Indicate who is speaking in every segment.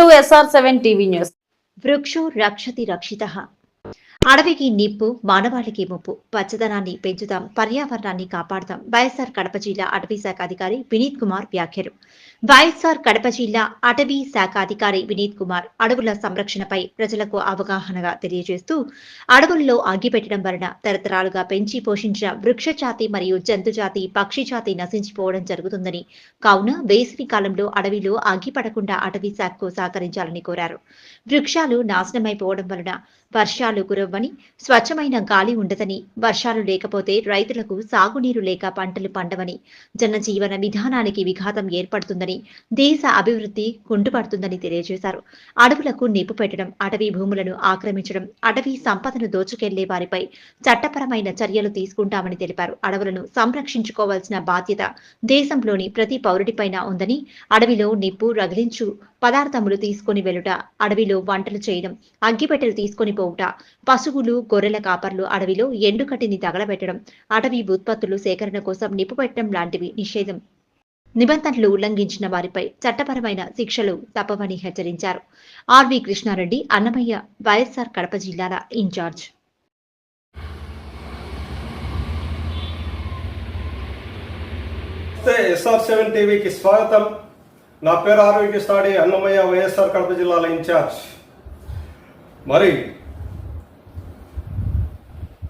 Speaker 1: To SR seven TV news
Speaker 2: వృక్షో రక్షతి రక్షిత. అడవికి నిప్పు మానవాళికి ముప్పు పచ్చదనాన్ని పెంచుదాం పర్యావరణాన్ని కాపాడుదాం. వైఎస్ఆర్ కడప జిల్లా అటవీ శాఖ అధికారి వినీత్ కుమార్ వ్యాఖ్యలు. వైఎస్ఆర్ కడప జిల్లా అటవీ శాఖ అధికారి వినీత్ కుమార్ అడవుల సంరక్షణపై ప్రజలకు అవగాహనగా తెలియజేస్తూ అడవుల్లో అగ్గిపెట్టడం వలన తరతరాలుగా పెంచి పోషించిన వృక్షజాతి మరియు జంతుజాతి పక్షిజాతి పక్షి జాతి నశించిపోవడం జరుగుతుందని కావున వేసవి కాలంలో అడవిలో అగ్గిపడకుండా అటవీ శాఖకు సహకరించాలని కోరారు. వృక్షాలు నాశనమైపోవడం వలన వర్షాలు కురవ్వని స్వచ్ఛమైన గాలి ఉండదని వర్షాలు లేకపోతే రైతులకు సాగునీరు లేక పంటలు పండవని జనజీవన విధానానికి విఘాతం ఏర్పడుతుందని దేశ అభివృద్ధి కుంటుపడుతుందని తెలియజేశారు. అడవులకు నిప్పు పెట్టడం అటవీ భూములను ఆక్రమించడం అటవీ సంపదను దోచుకెళ్ళే వారిపై చట్టపరమైన చర్యలు తీసుకుంటామని తెలిపారు. అడవులను సంరక్షించుకోవాల్సిన బాధ్యత దేశంలోని ప్రతి పౌరుడిపైన ఉందని అడవిలో నిప్పు రగిలించు పదార్థములు తీసుకొని వెలుట అడవిలో వంటలు చేయడం అగ్గిపెట్టెలు తీసుకొని పోవుట పశువులు గొర్రెల కాపర్లు అడవిలో ఎండుకటిని తగలబెట్టడం అటవీ ఉత్పత్తులు సేకరణ కోసం నిప్పు పెట్టడం లాంటివి నిషేధం. నిబంధనలు ఉల్లంఘించిన వారిపై చట్టపరమైన శిక్షలు తప్పవని హెచ్చరించారు. ఆర్వి కృష్ణారెడ్డి అన్నమయ్య వైఎస్ఆర్ కడప జిల్లాల ఇన్ఛార్జ్.
Speaker 3: ఎస్ఆర్ సెవెన్ టీవీకి స్వాగతం. నా పేరు ఆర్వి కృష్ణాడి అన్నమయ్య వైఎస్ఆర్ కడప జిల్లాల ఇన్ఛార్జ్. మరి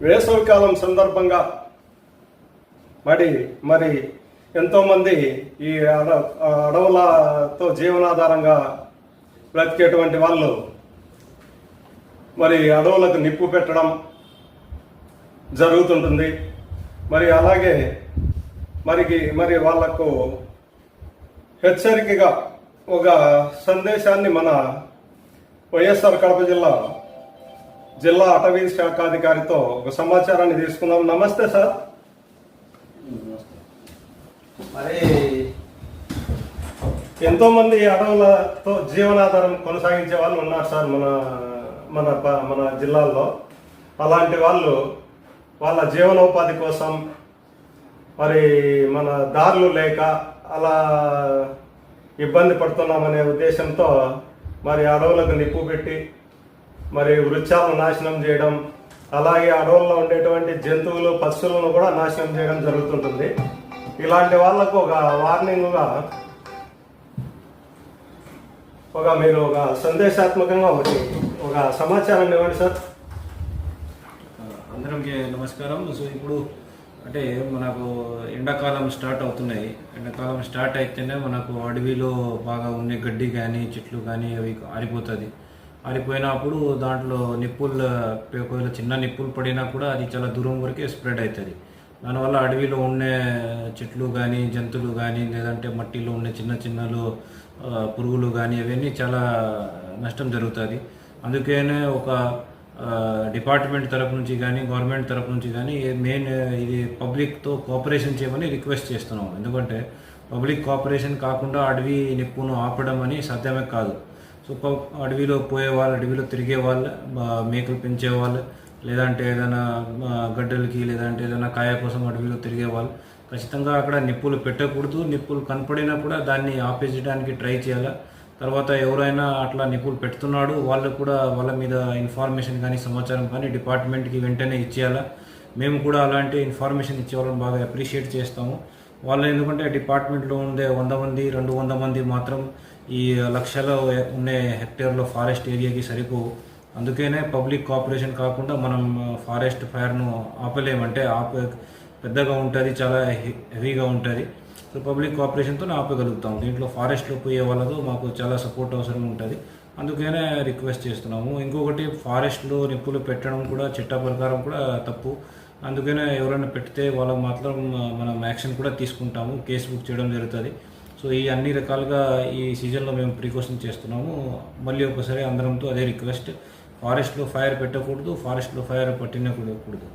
Speaker 3: వేసవికాలం సందర్భంగా మరి మరి ఎంతోమంది ఈ అడ అడవులతో జీవనాధారంగా బ్రతికేటువంటి వాళ్ళు మరి అడవులకు నిప్పు పెట్టడం జరుగుతుంటుంది. మరి అలాగే మరికి మరి వాళ్ళకు హెచ్చరికగా ఒక సందేశాన్ని మన వైఎస్ఆర్ కడప జిల్లా జిల్లా అటవీ శాఖాధికారితో ఒక సమాచారాన్ని తీసుకుందాం. నమస్తే సార్. అది ఎంతో మంది అడవులతో జీవనాధారం కొనసాగించే వాళ్ళు ఉన్నారు సార్ మన మన మన జిల్లాల్లో. అలాంటి వాళ్ళు వాళ్ళ జీవనోపాధి కోసం మరి మన దారులు లేక అలా ఇబ్బంది పడుతున్నామనే ఉద్దేశంతో మరి అడవులకు నిప్పు పెట్టి మరి వృక్షాలను నాశనం చేయడం అలాగే అడవుల్లో ఉండేటువంటి జంతువులు పశువులను కూడా నాశనం చేయడం జరుగుతుంటుంది. ఇలాంటి వాళ్ళకు ఒక వార్నింగ్గా ఒక మీరు ఒక సందేశాత్మకంగా ఒకటి ఒక సమాచారాన్ని ఇవ్వండి సార్.
Speaker 4: అందరికి నమస్కారం. సో ఇప్పుడు అంటే మనకు ఎండాకాలం స్టార్ట్ అవుతున్నాయి. ఎండాకాలం స్టార్ట్ అయితేనే మనకు అడవిలో బాగా ఉండే గడ్డి కానీ చెట్లు కానీ అవి ఆరిపోతుంది. ఆరిపోయినప్పుడు దాంట్లో నిప్పులు ఒకవేళ చిన్న నిప్పులు పడినా కూడా అది చాలా దూరం వరకే స్ప్రెడ్ అవుతుంది దానివల్ల అడవిలో ఉండే చెట్లు కానీ జంతువులు కానీ లేదంటే మట్టిలో ఉండే చిన్న చిన్నలు పురుగులు కానీ అవన్నీ చాలా నష్టం జరుగుతుంది. అందుకనే ఒక డిపార్ట్మెంట్ తరపు నుంచి కానీ గవర్నమెంట్ తరపు నుంచి కానీ మెయిన్ ఇది పబ్లిక్తో కోఆపరేషన్ చేయమని రిక్వెస్ట్ చేస్తున్నాం. ఎందుకంటే పబ్లిక్ కోఆపరేషన్ కాకుండా అడవి నిప్పును ఆపడం అని సాధ్యమే కాదు. సో అడవిలో పోయే వాళ్ళు అడవిలో తిరిగే వాళ్ళు మేకలు పెంచే వాళ్ళు లేదంటే ఏదైనా గడ్డలకి లేదంటే ఏదైనా కాయ కోసం అడవిలో తిరిగే వాళ్ళు ఖచ్చితంగా అక్కడ నిప్పులు పెట్టకూడదు. నిప్పులు కనపడినా కూడా దాన్ని ఆపేసడానికి ట్రై చేయాలా? తర్వాత ఎవరైనా అట్లా నిప్పులు పెడుతున్నాడు వాళ్ళు కూడా వాళ్ళ మీద ఇన్ఫర్మేషన్ కానీ సమాచారం కానీ డిపార్ట్మెంట్కి వెంటనే ఇచ్చేయాలా? మేము కూడా అలాంటి ఇన్ఫర్మేషన్ ఇచ్చేవాళ్ళని బాగా అప్రిషియేట్ చేస్తాము. వాళ్ళు ఎందుకంటే డిపార్ట్మెంట్లో ఉండే వంద మంది రెండు వంద మంది మాత్రం ఈ లక్షల ఉండే హెక్టేర్లో ఫారెస్ట్ ఏరియాకి సరిపోవు. అందుకనే పబ్లిక్ కోఆపరేషన్ కాకుండా మనం ఫారెస్ట్ ఫైర్ను ఆపలేమంటే ఆప పెద్దగా ఉంటుంది చాలా హె- హెవీగా ఉంటుంది. సో పబ్లిక్ కోఆపరేషన్తో ఆపగలుగుతాం. దీంట్లో ఫారెస్ట్లో పోయే వాళ్ళతో మాకు చాలా సపోర్ట్ అవసరం ఉంటుంది. అందుకనే రిక్వెస్ట్ చేస్తున్నాము. ఇంకొకటి ఫారెస్ట్లో నిప్పులు పెట్టడం కూడా చట్ట ప్రకారం కూడా తప్పు. అందుకనే ఎవరైనా పెడితే వాళ్ళకి మాత్రం మనం యాక్షన్ కూడా తీసుకుంటాము. కేసు బుక్ చేయడం జరుగుతుంది. సో ఈ అన్ని రకాలుగా ఈ సీజన్లో మేము ప్రికాషన్ చేస్తున్నాము. మళ్ళీ ఒకసారి అందరంతో అదే రిక్వెస్ట్. ఫారెస్ట్లో ఫైర్ పెట్టకూడదు ఫారెస్ట్లో ఫైర్ పట్టినకూడదు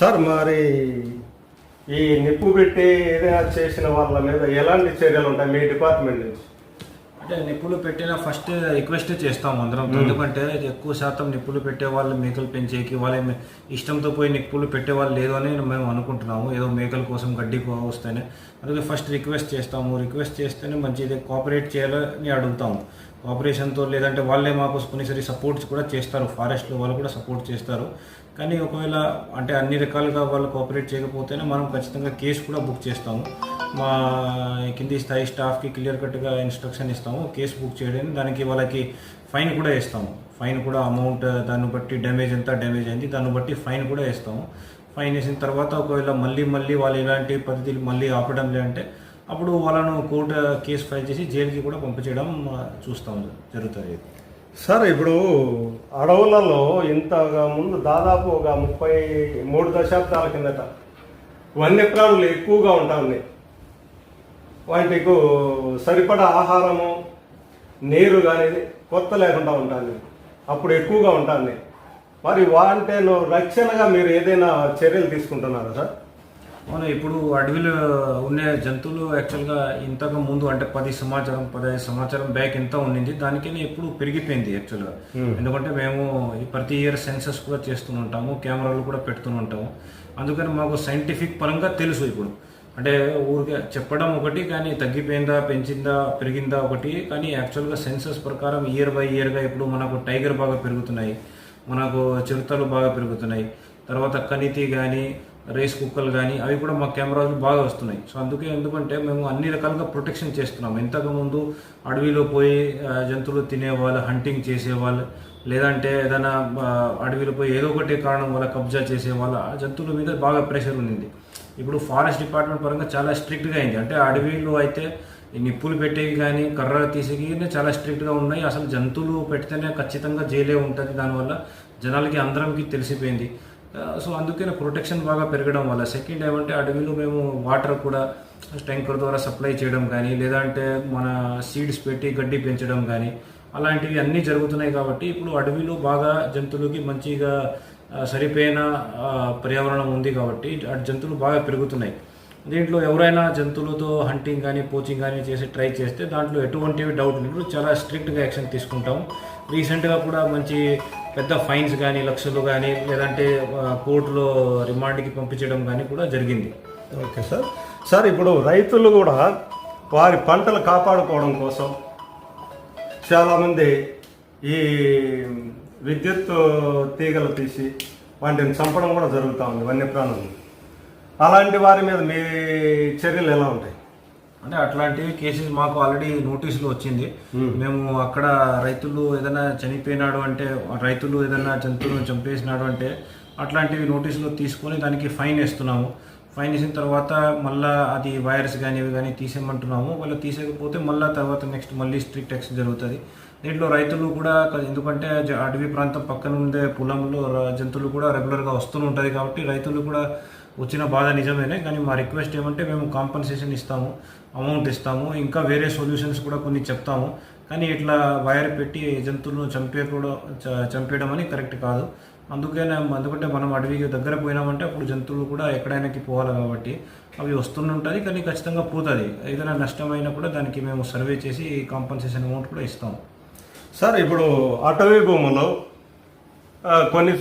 Speaker 3: సార్ మరి ఈ నిప్పు పెట్టి ఏదైనా చేసిన వాళ్ళ మీద ఎలాంటి చర్యలు ఉంటాయి మీ డిపార్ట్మెంట్ నుంచి?
Speaker 4: అంటే నిప్పులు పెట్టిన ఫస్ట్ రిక్వెస్ట్ చేస్తాం అందరం. ఎందుకంటే ఎక్కువ శాతం నిప్పులు పెట్టే వాళ్ళు మేకలు పెంచేకి వాళ్ళ ఇష్టంతో పోయి నిప్పులు పెట్టే వాళ్ళు లేదు అని మేము అనుకుంటున్నాము. ఏదో మేకల కోసం గడ్డి వస్తేనే. అందుకే ఫస్ట్ రిక్వెస్ట్ చేస్తాము. రిక్వెస్ట్ చేస్తేనే మంచిది. కోఆపరేట్ చేయాలని అడుగుతాము. ఆపరేషన్తో లేదంటే వాళ్ళే మాకు కొన్నిసరి సపోర్ట్స్ కూడా చేస్తారు. ఫారెస్ట్లో వాళ్ళు కూడా సపోర్ట్ చేస్తారు. కానీ ఒకవేళ అంటే అన్ని రకాలుగా వాళ్ళు కోఆపరేట్ చేయకపోతేనే మనం ఖచ్చితంగా కేసు కూడా బుక్ చేస్తాము. మా కింది స్థాయి స్టాఫ్కి క్లియర్ కట్గా ఇన్స్ట్రక్షన్ ఇస్తాము. కేసు బుక్ చేయడానికి దానికి వాళ్ళకి ఫైన్ కూడా ఇస్తాము ఫైన్ కూడా అమౌంట్ దాన్ని బట్టి డ్యామేజ్ ఎంత డ్యామేజ్ అయింది దాన్ని బట్టి ఫైన్ కూడా వేస్తాము. ఫైన్ వేసిన తర్వాత ఒకవేళ మళ్ళీ మళ్ళీ వాళ్ళు ఇలాంటి పద్ధతులు మళ్ళీ ఆపడం లేదంటే అప్పుడు వాళ్ళను కోర్టు కేసు ఫైల్ చేసి జైలుకి కూడా పంపించడం చూస్తాం జరుగుతుంది
Speaker 3: సార్ ఇప్పుడు అడవులలో ఇంతగా ముందు దాదాపు ఒక ముప్పై మూడు దశాబ్దాల కిందట వన్యప్రాణులు ఎక్కువగా ఉంటా ఉన్నాయి. వాటికి సరిపడా ఆహారము నీరు కానీ కొత్త లేకుండా ఉంటుంది అప్పుడు ఎక్కువగా ఉంటాను మరి వాటిను రక్షణగా మీరు ఏదైనా చర్యలు తీసుకుంటున్నారా సార్?
Speaker 4: అవును ఇప్పుడు అడవిలో ఉండే జంతువులు యాక్చువల్గా ఇంతకు ముందు అంటే పది సంవత్సరం పదహైదు సంవత్సరం బ్యాక్ ఎంత ఉండింది దానికైనా ఎప్పుడు పెరిగిపోయింది యాక్చువల్గా ఎందుకంటే మేము ప్రతి ఇయర్ సెన్సస్ కూడా చేస్తూనే ఉంటాము కెమెరాలు కూడా పెడుతూనే ఉంటాము. అందుకని మాకు సైంటిఫిక్ పరంగా తెలుసు ఇప్పుడు. అంటే ఊరికే చెప్పడం ఒకటి కానీ తగ్గిపోయిందా పెంచిందా పెరిగిందా ఒకటి కానీ యాక్చువల్గా సెన్సస్ ప్రకారం ఇయర్ బై ఇయర్గా ఇప్పుడు మనకు టైగర్ బాగా పెరుగుతున్నాయి మనకు చిరుతలు బాగా పెరుగుతున్నాయి. తర్వాత కనితి కానీ రేస్ కుక్కలు కానీ అవి కూడా మా కెమెరాలు బాగా వస్తున్నాయి. సో అందుకే ఎందుకంటే మేము అన్ని రకాలుగా ప్రొటెక్షన్ చేస్తున్నాం. ఇంతకుముందు అడవిలో పోయి జంతువులు తినేవాళ్ళు హంటింగ్ చేసేవాళ్ళు లేదంటే ఏదైనా అడవిలో పోయి ఏదో ఒకటి కారణం వల్ల కబ్జా చేసేవాళ్ళ ఆ జంతువుల మీద బాగా ప్రెషర్ ఉంది ఇప్పుడు ఫారెస్ట్ డిపార్ట్మెంట్ పరంగా చాలా స్ట్రిక్ట్గా అయింది. అంటే అడవిలో అయితే ఈ నిప్పులు పెట్టేవి కానీ కర్ర తీసేవి చాలా స్ట్రిక్ట్గా ఉన్నాయి. అసలు జంతువులు పెడితేనే ఖచ్చితంగా జైలే ఉంటుంది. దానివల్ల జనాలకి అందరంకి తెలిసిపోయింది. సో అందుకనే ప్రొటెక్షన్ బాగా పెరగడం వల్ల సెకండ్ ఏమంటే అడవిలో మేము వాటర్ కూడా ట్యాంకర్ ద్వారా సప్లై చేయడం కానీ లేదంటే మన సీడ్స్ పెట్టి గడ్డి పెంచడం కానీ అలాంటివి అన్నీ జరుగుతున్నాయి కాబట్టి ఇప్పుడు అడవిలో బాగా జంతువులకి మంచిగా సరిపోయిన పర్యావరణం ఉంది కాబట్టి జంతువులు బాగా పెరుగుతున్నాయి. దీంట్లో ఎవరైనా జంతువులతో హంటింగ్ కానీ పోచింగ్ కానీ చేసి ట్రై చేస్తే దాంట్లో ఎటువంటివి డౌట్ లేదు చాలా స్ట్రిక్ట్గా యాక్షన్ తీసుకుంటాం. రీసెంట్గా కూడా మంచి పెద్ద ఫైన్స్ కానీ లక్షలు కానీ లేదంటే కోర్టులో రిమాండ్కి పంపించడం కానీ కూడా జరిగింది.
Speaker 3: Okay sir. సార్ ఇప్పుడు రైతులు కూడా వారి పంటలు కాపాడుకోవడం కోసం చాలామంది ఈ విద్యుత్ తీగలు తీసి వాటిని చంపడం కూడా జరుగుతూ ఉంది వన్యప్రాణులు అలాంటి వారి మీద మీ చర్యలు ఎలా ఉంటాయి?
Speaker 4: అంటే అట్లాంటివి కేసెస్ మాకు ఆల్రెడీ నోటీసులు వచ్చింది. మేము. అక్కడ రైతులు ఏదైనా చనిపోయినాడు అంటే రైతులు ఏదైనా జంతువులను చంపేసినాడు అంటే అట్లాంటివి నోటీసులు తీసుకొని దానికి ఫైన్ వేస్తున్నాము. ఫైన్ వేసిన తర్వాత మళ్ళా అది వైరస్ కానీ ఇవి కానీ తీసేయమంటున్నాము. వాళ్ళు తీసేయకపోతే మళ్ళీ తర్వాత నెక్స్ట్ మళ్ళీ స్ట్రిక్ట్ యాక్షన్ జరుగుతుంది. దీంట్లో రైతులు కూడా ఎందుకంటే అడవి ప్రాంతం పక్కన ఉండే పొలంలో జంతువులు కూడా రెగ్యులర్గా వస్తూనే ఉంటుంది కాబట్టి రైతులు కూడా వచ్చిన బాధ నిజమేనే కానీ మా రిక్వెస్ట్ ఏమంటే మేము కాంపన్సేషన్ ఇస్తాము అమౌంట్ ఇస్తాము ఇంకా వేరే సొల్యూషన్స్ కూడా కొన్ని చెప్తాము. కానీ ఇట్లా వైర్ పెట్టి జంతువులను చంపేయకూడదు చ- చంపేయడం అని కరెక్ట్ కాదు. అందుకే ఎందుకంటే మనం అడవికి దగ్గర పోయినామంటే అప్పుడు జంతువులు కూడా ఎక్కడైనాకి పోవాలి కాబట్టి అవి వస్తుంటుంది కానీ ఖచ్చితంగా పోతుంది. ఏదైనా నష్టమైనా కూడా దానికి మేము సర్వే చేసి కాంపన్సేషన్ అమౌంట్ కూడా ఇస్తాము.
Speaker 3: సార్ ఇప్పుడు అటవీ భూములు కొన్ని